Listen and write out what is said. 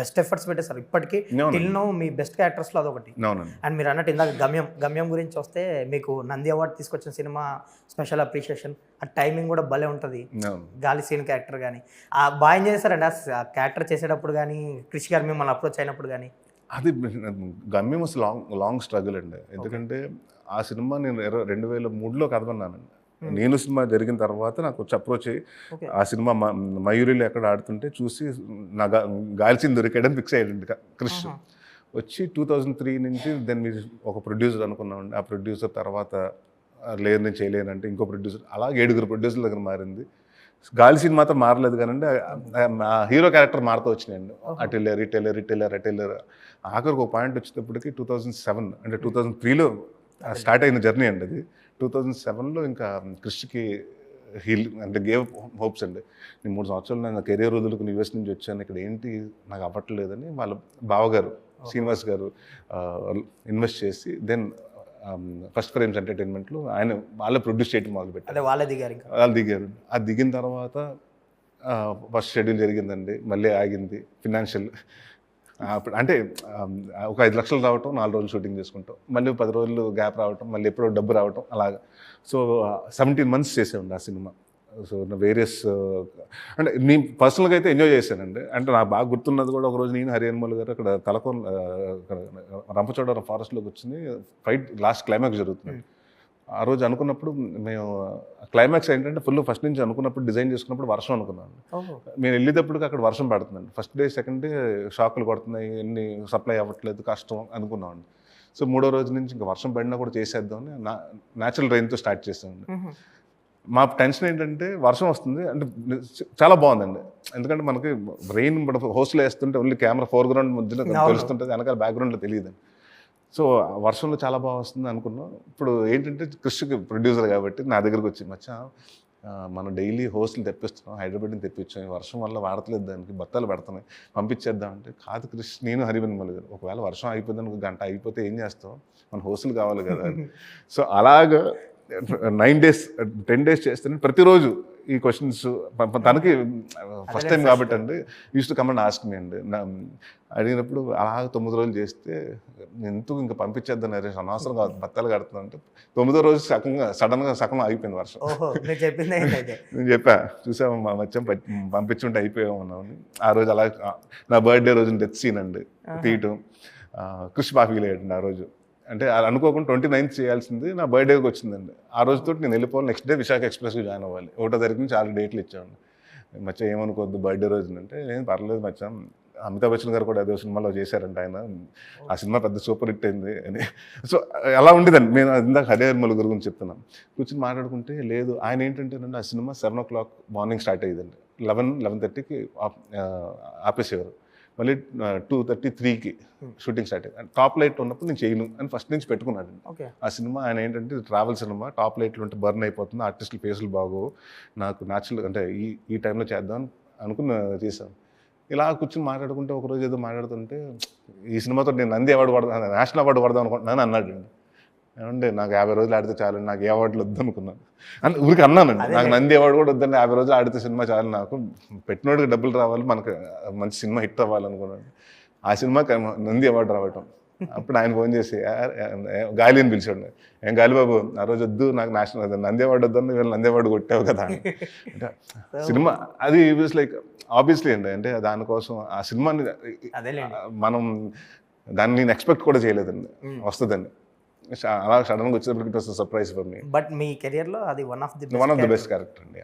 Best efforts పెట్టేశారు ఇప్పటికీ. Till now మీ బెస్ట్ క్యారెక్టర్స్లో అదొకటి. అండ్ మీరు అన్నట్టు ఇందాక గమ్యం గమ్యం గురించి వస్తే మీకు నంది అవార్డు తీసుకొచ్చిన సినిమా స్పెషల్ అప్రిషియేషన్ ఆ టైమింగ్ కూడా భలే ఉంటుంది. గాలి సీన్ క్యారెక్టర్ కానీ ఆ బాగా ఎంజాయ్ చేశారండి. ఆ క్యారెక్టర్ చేసేటప్పుడు కానీ కృషి గారు మిమ్మల్ని అప్రోచ్ అయినప్పుడు కానీ అది గమ్యం లాంగ్ లాంగ్ స్ట్రగుల్ అండి. ఎందుకంటే ఆ సినిమా నేను రెండు వేల మూడులో కదమన్నానండి నేను సినిమా జరిగిన తర్వాత నాకు వచ్చి అప్రోచ్ అయ్యి ఆ సినిమా మ- మయూరిలో ఎక్కడ ఆడుతుంటే చూసి నా గా- గాల్చింది దొరికాడని ఫిక్స్ అయ్యాడండి క- క్రిష్. వచ్చి టూ థౌజండ్ త్రీ నుంచి దెన్ మీరు ఒక ప్రొడ్యూసర్ అనుకున్నామండి. ఆ ప్రొడ్యూసర్ తర్వాత లేదు నేను చేయలేనంటే ఇంకో ప్రొడ్యూసర్. అలాగే ఏడుగురు ప్రొడ్యూసర్ దగ్గర మారింది. గాలి సీన్ మాత్రం మారలేదు కానండి హీరో క్యారెక్టర్ మారుతూ వచ్చినాయండి. అటు వెళ్ళారు ఇటు వెళ్ళారు ఇటు వెళ్ళారు అటు వెళ్ళారు. ఆఖరికి ఒక పాయింట్ వచ్చేటప్పటికి టూ థౌజండ్ సెవెన్ అంటే టూ థౌజండ్ త్రీలో స్టార్ట్ అయిన జర్నీ అండి అది. టూ థౌజండ్ సెవెన్లో ఇంకా క్రిష్కి హీల్ అంటే గేవ్ హోప్స్ అండి. నేను మూడు సంవత్సరాలు నేను కెరీర్ వదులుకుని యూఎస్ నుంచి వచ్చాను. ఇక్కడ ఏంటి నాకు అవ్వట్లేదని వాళ్ళ బావగారు శ్రీనివాస్ గారు ఇన్వెస్ట్ చేసి దెన్ ఫస్ట్ ఫ్రేమ్స్ ఎంటర్టైన్మెంట్లో ఆయన వాళ్ళే ప్రొడ్యూస్ చేయడం మొదలుపెట్టారు. వాళ్ళే దిగారు ఇంకా. వాళ్ళు దిగారు. అది దిగిన తర్వాత ఫస్ట్ షెడ్యూల్ జరిగిందండి. మళ్ళీ ఆగింది. ఫినాన్షియల్ అప్పుడు అంటే ఒక ఐదు లక్షలు రావటం నాలుగు రోజులు షూటింగ్ చేసుకుంటాం. మళ్ళీ పది రోజులు గ్యాప్ రావటం మళ్ళీ ఎప్పుడో డబ్బు రావటం అలాగా. సో సెవెంటీన్ మంత్స్ చేసేవాడి ఆ సినిమా. సో వేరియస్ అంటే నేను పర్సనల్గా అయితే ఎంజాయ్ చేశానండి. అంటే నాకు బాగా గుర్తున్నది కూడా ఒక రోజు నేను హరిహన్మల్ గారు అక్కడ తలకోన అక్కడ రంపచోడవరం ఫారెస్ట్లోకి వచ్చింది. ఫైట్ లాస్ట్ క్లైమాక్స్ జరుగుతుంది. Hmm. ఆ రోజు అనుకున్నప్పుడు మేము క్లైమాక్స్ ఏంటంటే ఫుల్ ఫస్ట్ నుంచి అనుకున్నప్పుడు డిజైన్ చేసుకున్నప్పుడు వర్షం అనుకున్నాను. మేము వెళ్ళేటప్పటికి అక్కడ వర్షం పడుతుందండి. ఫస్ట్ డే సెకండ్ డే షాకులు కొడుతున్నాయి ఎన్ని సప్లై అవ్వట్లేదు కష్టం అనుకున్నామండి. సో మూడో రోజు నుంచి ఇంకా వర్షం పడినా కూడా చేసేద్దామని నా న్యాచురల్ రెయిన్తో స్టార్ట్ చేసామండి. మా టెన్షన్ ఏంటంటే వర్షం వస్తుంది అంటే చాలా బాగుందండి. ఎందుకంటే మనకి రెయిన్ మన హోస్ట్లో వేస్తుంటే ఓన్లీ కెమెరా ఫోర్గ్రౌండ్ మధ్యలో. తెలుస్తుంటుంది వెనకాల బ్యాక్గ్రౌండ్లో తెలియదు సో వర్షంలో చాలా బాగా వస్తుంది అనుకున్నాం. ఇప్పుడు ఏంటంటే కృష్ణకి ప్రొడ్యూసర్ కాబట్టి నా దగ్గరకు వచ్చి మచ్చా మనం డైలీ హోస్ట్లు తెప్పిస్తున్నాం హైదరాబాద్ నుంచి తెప్పించాం ఈ వర్షం వల్ల వాడట్లేదు దానికి బత్తాలు పెడుతున్నాయి పంపించేద్దాం అంటే. కాదు కృష్ణ నేను హరివన్మల్ గారు. ఒకవేళ వర్షం అయిపోయింది ఒక గంట అయిపోతే ఏం చేస్తాం? మన హోస్టులు కావాలి కదా. సో అలాగా నైన్ డేస్ టెన్ డేస్ చేస్తే ప్రతిరోజు ఈ క్వశ్చన్స్ తనకి ఫస్ట్ టైం కాబట్టి అండి. Use to comment ask me అండి. నా- అడిగినప్పుడు అలా తొమ్మిది రోజులు చేస్తే ఎందుకు ఇంకా పంపించేద్దాం నరేష్ అనవసరం కాదు బత్తాలు కడుతున్నా అంటే తొమ్మిదో రోజు సకంగా సడన్గా సగం అయిపోయింది వర్షం. నేను చెప్పా చూసాము మా మధ్యం పంపించుంటే అయిపోయామన్నామని ఆ రోజు అలా నా బర్త్డే రోజు డెత్ సీన్ అండి. తీయటం. కృషి బాగా ఫీల్ అయ్యాడు ఆ రోజు. అంటే అలా అనుకోకుండా ట్వంటీ నైన్త్ చేయాల్సింది నా బర్త్డేకి వచ్చిందండి. ఆ రోజుతో నేను వెళ్ళిపోవాలి నెక్స్ట్ డే విశాఖ ఎక్స్ప్రెస్కి జాయిన్ అవ్వాలి. ఒకటో తారీఖు నుంచి ఆరు డేట్లు ఇచ్చాను. మచ్చ ఏమనుకోవద్దు బర్త్డే రోజు అంటే నేను పర్లేదు మచ్చ అమితాబ్ బచ్చన్ గారు కూడా అదే సినిమాలో చేశారంట ఆయన. ఆ సినిమా పెద్ద సూపర్ హిట్ అయింది అని. సో అలా ఉండేదండి. నేను ఇందాక హరిహర్మల్ గురించి చెప్తున్నాను కూర్చొని మాట్లాడుకుంటే లేదు ఆయన ఏంటంటే ఆ cinema seven o'clock morning start అయ్యేదండి. లెవెన్ లెవెన్ థర్టీకి ఆపేసేవారు. మళ్ళీ టూ థర్టీ త్రీకి షూటింగ్ స్టార్ట్ అయ్యింది టాప్ లైట్ ఉన్నప్పుడు నేను చేయను. అని ఫస్ట్ నుంచి పెట్టుకున్నాడు ఓకే ఆ సినిమా ఆయన ఏంటంటే ట్రావెల్ సినిమా. టాప్ లైట్లు ఉంటే బర్న్ అయిపోతుంది. ఆర్టిస్టుల ఫేసులు బాగోవు. నాకు న్యాచురల్ అంటే ఈ ఈ టైంలో చేద్దాం అనుకుని చేశాను. ఇలా కూర్చొని మాట్లాడుకుంటే ఒకరోజు ఏదో మాట్లాడుతుంటే ఈ సినిమాతో నేను నంది అవార్డు పడదాం నేషనల్ అవార్డు పడదాం అనుకుంటున్నాను అన్నాడు. ఏమంటే నాకు యాభై రోజులు ఆడితే చాలు నాకు ఏ అవార్డులు వద్దు అనుకున్నాను. అని ఊరికి అన్నానండి అదే. నాకు నంది అవార్డు కూడా వద్దండి యాభై రోజులు ఆడితే సినిమా చాలు నాకు పెట్టినోడికి డబ్బులు రావాలి మనకు మంచి సినిమా హిట్ అవ్వాలనుకున్నాను ఆ సినిమాకి నంది అవార్డు రావటం. అప్పుడు ఆయన ఫోన్ చేసి "ఆ, ఆ, గాలి అని పిలిచాడు. ఏం గాలి బాబు ఆ రోజు వద్దు నాకు నేషనల్ నంది అవార్డు వద్దని వీళ్ళు నంది అవార్డు కొట్టావు కదా అని. అంటే సినిమా అది వాజ్ లైక్ ఆబ్వియస్లీ అండి అంటే దానికోసం ఆ సినిమాని మనం దాన్ని నేను ఎక్స్పెక్ట్ కూడా చేయలేదండి వస్తుందండి అలా సడన్గా వచ్చేటప్పటికి it was surprise for me but మీ కెరియర్లో అది one of the one of the best character అండి.